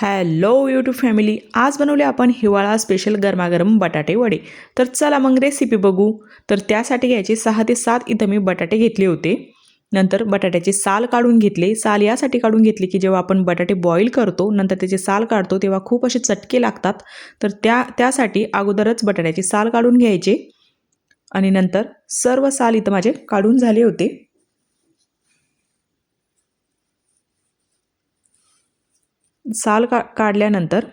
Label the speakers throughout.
Speaker 1: Hello YouTube family आज बनवले आपण हिवाळा स्पेशल गरमागरम बटाटे वडे. तर चला मग रेसिपी बघू. तर त्यासाठी घ्यायचे सहा ते सात इथं मी बटाटे घेतले होते. नंतर बटाट्याचे साल काढून घेतले. साल यासाठी काढून घेतले की जेव्हा आपण बटाटे बॉईल करतो नंतर त्याचे साल काढतो तेव्हा खूप असे चटके लागतात. तर त्या त्यासाठी अगोदरच बटाट्याचे साल काढून घ्यायचे. आणि नंतर सर्व साल इथं माझे काढून झाले होते. साल का काढल्यानंतर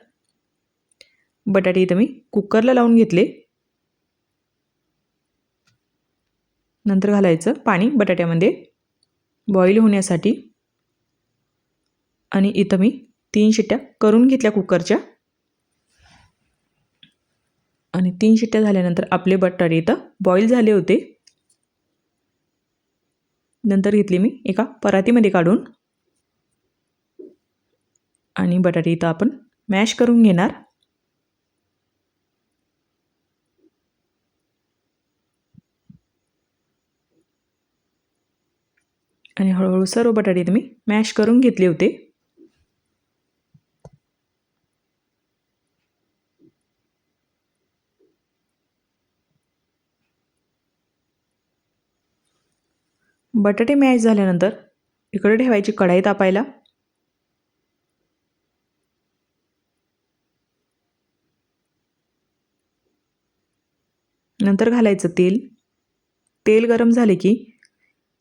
Speaker 1: बटाटे इथं मी कुकरला लावून घेतले. नंतर घालायचं पाणी बटाट्यामध्ये बॉईल होण्यासाठी. आणि इथं मी तीन शिट्ट्या करून घेतल्या कुकरच्या. आणि तीन शिट्ट्या झाल्यानंतर आपले बटाटे इथं बॉईल झाले होते. नंतर घेतली मी एका परातीमध्ये काढून. आणि बटाटे इथं आपण मॅश करून घेणार. आणि हळूहळू सर्व बटाटे इथं मी मॅश करून घेतले होते. बटाटे मॅश झाल्यानंतर इकडे ठेवायची कढाई तापायला. नंतर घालायचं तेल. तेल गरम झाले की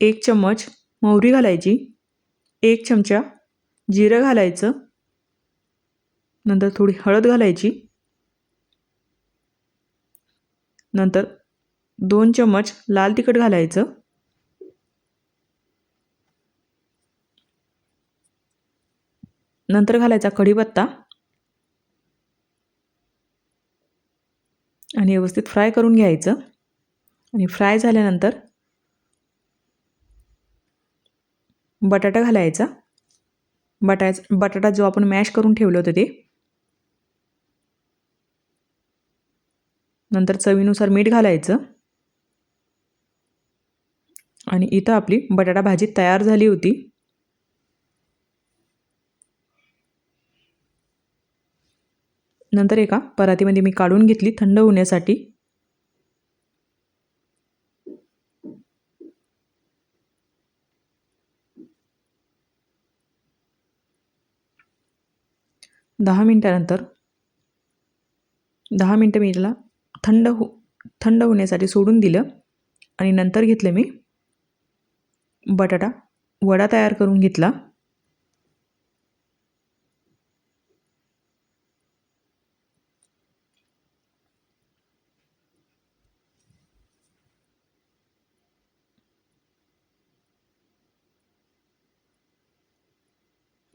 Speaker 1: एक चम्मच मोहरी घालायची. एक चमचा जिरं घालायचं. नंतर थोडी हळद घालायची. नंतर दोन चम्मच लाल तिखट घालायचं. नंतर घालायचा कढीपत्ता. आणि व्यवस्थित फ्राय करून घ्यायचं. आणि फ्राय झाल्यानंतर बटाटा घालायचा. बटाच बटाटा जो आपण मॅश करून ठेवलं होतं ते. नंतर चवीनुसार मीठ घालायचं. आणि इथं आपली बटाटा भाजी तयार झाली होती. नंतर एका परातीमध्ये मी काढून घेतली थंड होण्यासाठी. दहा मिनटानंतर दहा मिनटं मी याला थंड हो थंड होण्यासाठी सोडून दिलं आणि नंतर घेतलं मी बटाटा वडा तयार करून घेतला.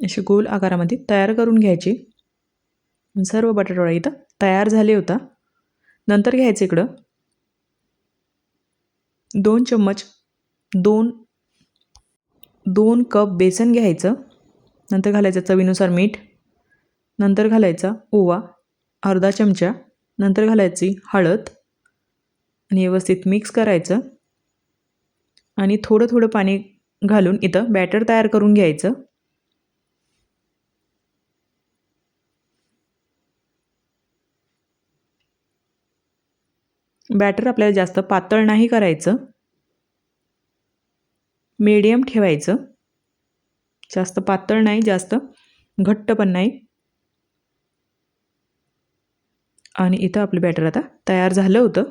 Speaker 1: असे गोल आकारामध्ये तयार करून घ्यायचे. सर्व बटाटवडा इथं तयार झाले होता. नंतर घ्यायचं इकडं. दोन चम्मच दोन दोन कप बेसन घ्यायचं. नंतर घालायचं चवीनुसार मीठ. नंतर घालायचा ओवा अर्धा चमचा. नंतर घालायची हळद. आणि व्यवस्थित मिक्स करायचं. आणि थोडं थोडं पाणी घालून इथं बॅटर तयार करून घ्यायचं. बॅटर आपल्याला जास्त पातळ नाही करायचं. मीडियम ठेवायचं. जास्त पातळ नाही जास्त घट्ट पण नाही. आणि इथं आपलं बॅटर आता तयार झालं होतं.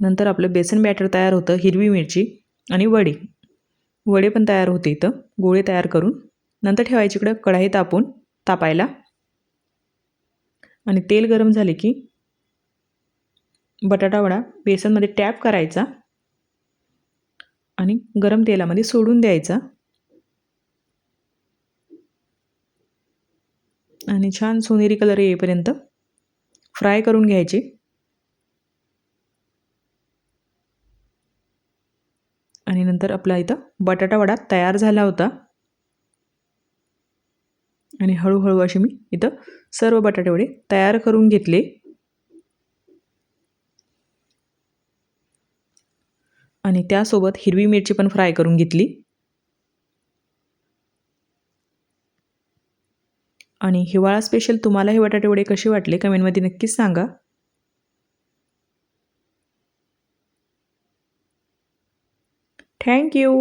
Speaker 1: नंतर आपलं बेसन बॅटर तयार होतं हिरवी मिरची आणि वडी. वडे पण तयार होते इथं. गोळे तयार करून. नंतर ठेवायची इकडं कढाई तापून तापायला. आणि तेल गरम झाले की बटाटा वडा बेसनमध्ये टॅप करायचा आणि गरम तेलामध्ये सोडून द्यायचा. आणि छान सोनेरी कलर येईपर्यंत फ्राय करून घ्यायचे. आणि नंतर आपला इथं बटाटा वडा तयार झाला होता. आणि हळूहळू असे मी इथं सर्व बटाटे वडे तयार करून घेतले. आणि त्यासोबत हिरवी मिरची पण फ्राय करून घेतली. आणि हिवाळा स्पेशल तुम्हाला हे बटाटे वडे कसे वाटले कमेंटमध्ये नक्कीच सांगा. थँक्यू